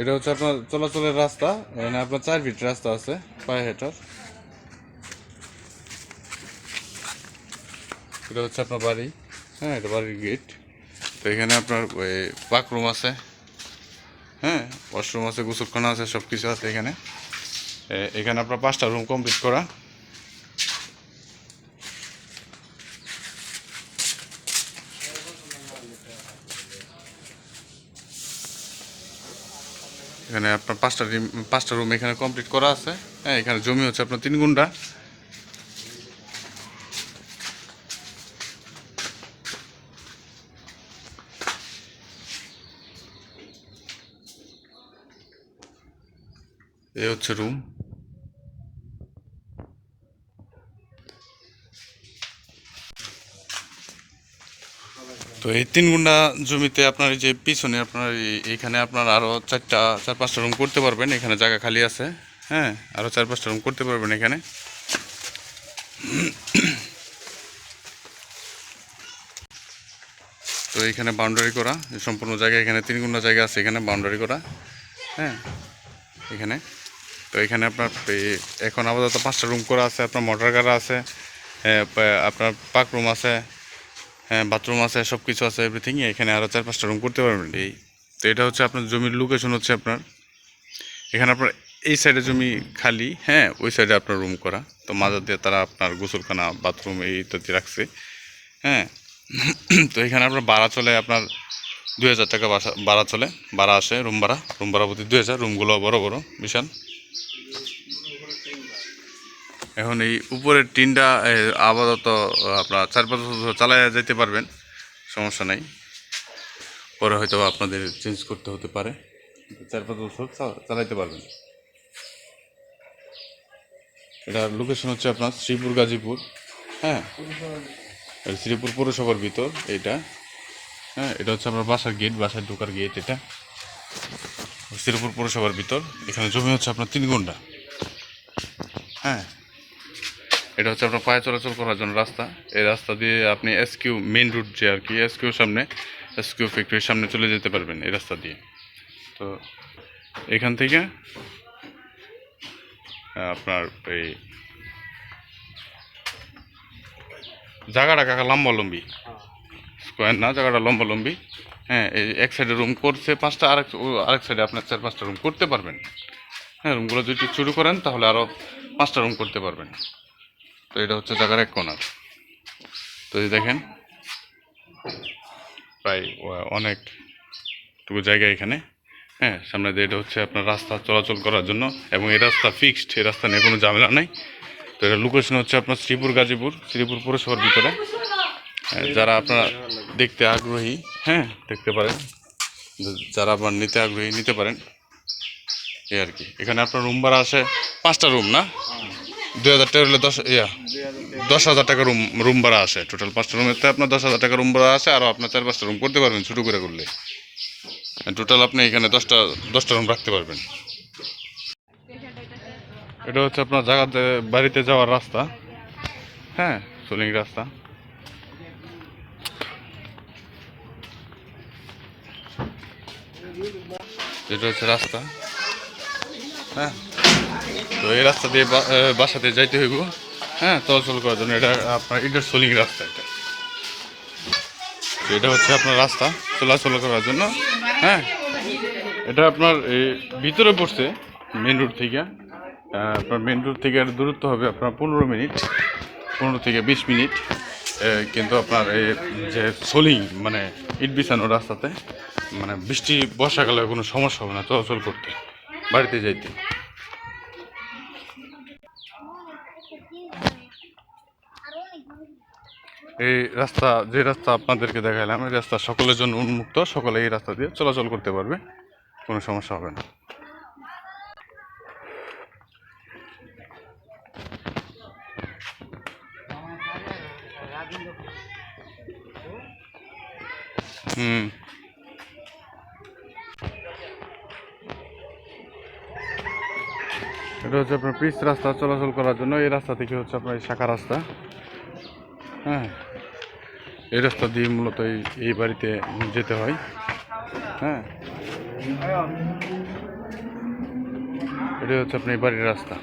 এটা হচ্ছে আপনার চলাচলের রাস্তা, এখানে আপনার চার ফিট রাস্তা আছে, পায়ে হেঁটার। এটা হচ্ছে আপনার বাড়ি হ্যাঁ এটা বাড়ির গেট তো এখানে আপনার ওই বাথরুম আছে হ্যাঁ ওয়াশরুম আছে, গোসলখানা আছে সব কিছু আছে এখানে। এখানে আপনার পাঁচটা রুম কমপ্লিট করা। এখানে আপনার পাঁচটা রুম পাঁচটা রুম এখানে কমপ্লিট করা আছে। হ্যাঁ এখানে জমি হচ্ছে আপনার তিন গুন্ডা। এ হচ্ছে রুম তো এই তিন গুন্ডা জমিতে আপনার যে পিছনে আপনার এই- এইখানে আপনার আরও চারটা, চার পাঁচটা রুম করতে পারবেন। এখানে জায়গা খালি আছে হ্যাঁ? আরও চার পাঁচটা রুম করতে পারবেন এখানে। তো এখানে বাউন্ডারি করা সম্পূর্ণ জায়গা এখানে, তিন গুন্ডা জায়গা আছে, এখানে বাউন্ডারি করা হ্যাঁ? এখানে। তো এখানে আপনার এখন আপাতত পাঁচটা রুম করা আছে, আপনার মোটর গাড়া আছে আপনার পাক রুম আছে বাথরুম আছে সব কিছু আছে এভরিথিং এখানে আরও চার পাঁচটা রুম করতে পারবেন। এই, তো এটা হচ্ছে আপনার জমির লোকেশন হচ্ছে আপনার, এখানে আপনার এই সাইডে জমি খালি হ্যাঁ ওই সাইডে আপনার রুম করা। তো মাঝে দিয়ে তারা আপনার গোসলখানা বাথরুম এই ইত্যাদি রাখছে হ্যাঁ। তো এখানে আপনার ভাড়া চলে আপনার দুই হাজার টাকা বাসা ভাড়া চলে। ভাড়া আসে রুম ভাড়া। রুম ভাড়া প্রতি দুই হাজার রুমগুলো বড় বড়, বিশাল। এখন এই উপরের টিনটা আপাতত আপনার চার পাঁচ বছর চালাই যেতে পারবেন, সমস্যা নাই। পরে হয়তো আপনাদের চেঞ্জ করতে হতে পারে। চার পাঁচ বছর চালাইতে পারবেন। এটার লোকেশন হচ্ছে আপনার শ্রীপুর, গাজীপুর। হ্যাঁ? শ্রীপুর পৌরসভার ভিতর, এইটা। হ্যাঁ এটা হচ্ছে আপনার বাসার গেট বাসায় ঢোকার গেট এটা। শ্রীপুর পৌরসভার ভিতর। এখানে জমি হচ্ছে আপনার তিন ঘণ্টা হ্যাঁ? এটা হচ্ছে আপনার পায়ে চলাচল করার জন্য রাস্তা। এই রাস্তা দিয়ে আপনি এসকিউ মেন রুট যে আর কি এসকিউ সামনে এসকিউ ফ্যাক্টরির সামনে চলে যেতে পারবেন এই রাস্তা দিয়ে। তো এখান থেকে আপনার এই জায়গাটা কাকা লম্বালম্বি। স্কোয়ার না, জায়গাটা লম্বালম্বি। হ্যাঁ এই এক সাইডে রুম করছে পাঁচটা, আরেক আরেক সাইডে আপনার চার, পাঁচটা রুম করতে পারবেন। হ্যাঁ রুমগুলো যদি শুরু করেন তাহলে আরও পাঁচটা রুম করতে পারবেন। তো এটা হচ্ছে জায়গার এক কোনার তো এই দেখেন প্রায় ও- অনেকটুকু জায়গা এখানে। হ্যাঁ সামনে দিয়ে এটা হচ্ছে আপনার রাস্তা চলাচল করার জন্য এবং এই রাস্তা ফিক্সড এই রাস্তা নিয়ে কোনো ঝামেলা নেই। তো এটা লোকেশন হচ্ছে আপনার শ্রীপুর গাজীপুর শ্রীপুর পৌরসভার ভিতরে। হ্যাঁ, যারা আপনারা দেখতে আগ্রহী হ্যাঁ দেখতে পারেন যারা আপনার নিতে আগ্রহী নিতে পারেন। এই আর কি। এখানে আপনার রুম ভাড়া আসে পাঁচটা রুম না? দুই হাজার টাকা হলে দশ, ইয়া, দশ হাজার টাকা রুম রুম ভাড়া আসে টোটাল পাঁচটা রুমেতে আপনার দশ হাজার টাকা রুম ভাড়া আসে আর আপনার চার পাঁচটা রুম করতে পারবেন ছোটো করে করলে। টোটাল আপনি এখানে দশটা দশটা রুম রাখতে পারবেন। এটা হচ্ছে আপনার জায়গাতে বাড়িতে যাওয়ার রাস্তা। হ্যাঁ সোলিং রাস্তা। এটা হচ্ছে রাস্তা। হ্যাঁ। তো এই রাস্তা দিয়ে বাসাতে যাইতে হইব। হ্যাঁ চলাচল করার জন্য এটা আপনার ইটার সোলিং রাস্তা এটা। এটা হচ্ছে আপনার রাস্তা চলাচল করার জন্য। হ্যাঁ এটা আপনার ভিতরে পড়ছে মেন রোড থেকে। আপনার মেন রোড থেকে এর দূরত্ব হবে আপনার পনেরো মিনিট, পনেরো থেকে বিশ মিনিট। কিন্তু আপনার এই যে সোলিং মানে ইট বিছানো রাস্তাতে মানে বৃষ্টি, বর্ষাকালে কোনো সমস্যা হবে না চলাচল করতে, বাড়িতে যাইতে। এই রাস্তা, যে রাস্তা আপনাদেরকে দেখালাম এই রাস্তা সকলের জন্য উন্মুক্ত, সকলে এই রাস্তা দিয়ে চলাচল করতে পারবে, কোনো সমস্যা হবে না। হুম। এটা হচ্ছে আপনার পিচ রাস্তা চলাচল করার জন্য। এই রাস্তা থেকে হচ্ছে আপনার শাখা রাস্তা। হ্যাঁ এই রাস্তা দিয়ে মূলত এই এই বাড়িতে যেতে হয়। হ্যাঁ এটা হচ্ছে আপনার এই বাড়ির রাস্তা।